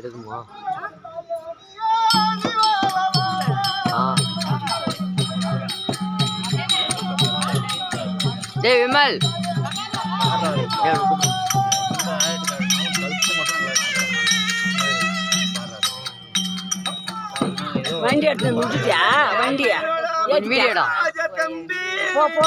எடுக்குமா ஆ. டேய் விமல். வண்டி எடுத்து முடிச்சிட்டியா வண்டியா வீடியோடா? போ போ.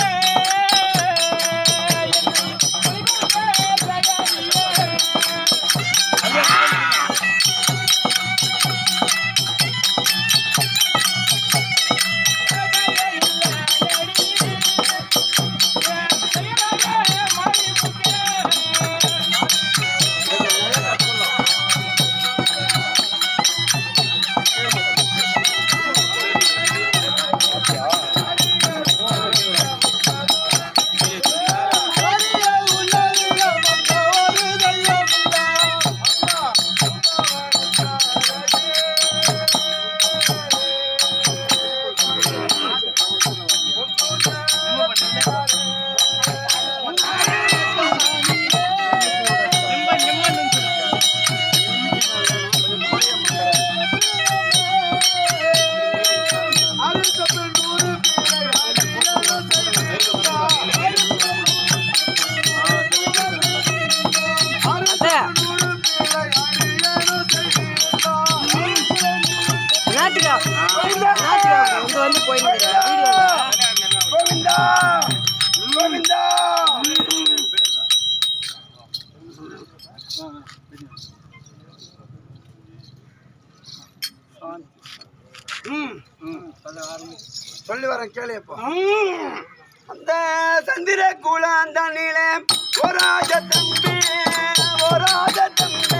சொல்லி வரேன் கேளு இப்போ. அந்த சந்திர குலாந்தனிலே தம்பி ஒராஜ தம்பி.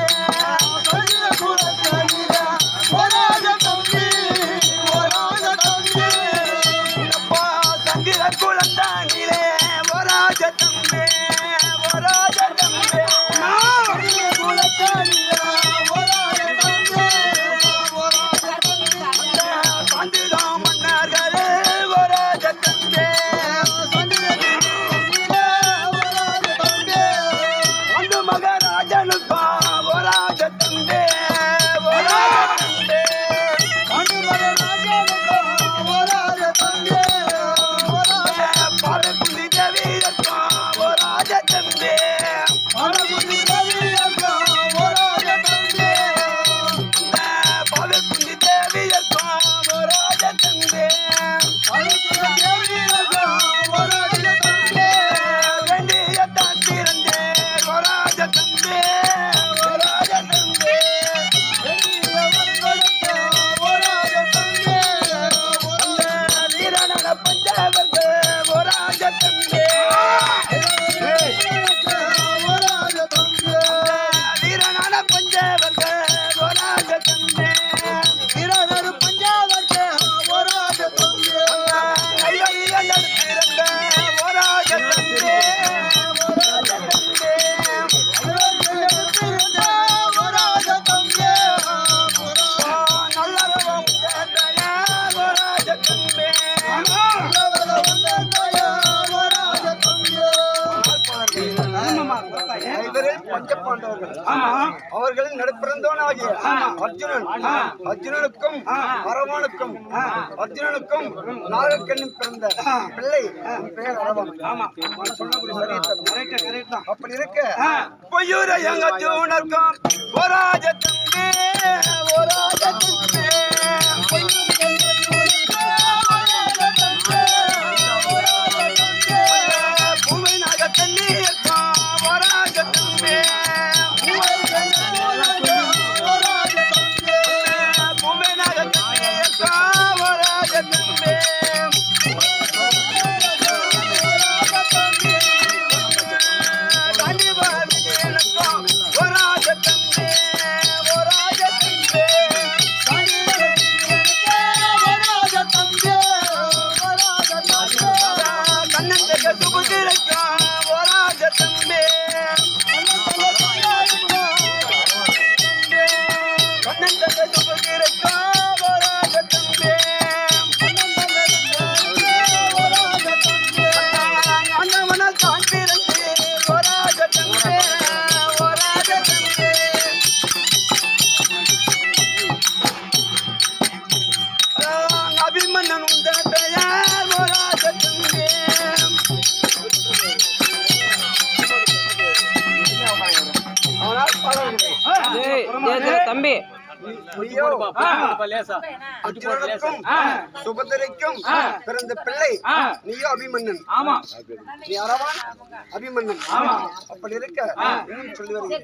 சந்திர குலாந்தனிலே ஒராஜ பஞ்சபாண்டவர்கள் அவர்களின் நடுப்பிறந்தவனாகிய அர்ஜுனன். அர்ஜுனனுக்கும் அரவானுக்கும் அர்ஜுனனுக்கும் நாகக்கண்ணின் பிறந்த பிள்ளை பெயர் அரவன். அப்படி இருக்க பொய்யூர எங்க அர்ஜுனருக்கும் அபிமன்னன் அர்ஜுனனுக்கும் சுபத்திரைக்கும் பிறந்த பிள்ளை. நீயோ அபிமன்னன் ஆமா. நீ அரவான் அபிமன்னன் அப்படி இருக்க. சொல்லி வருகிறேன்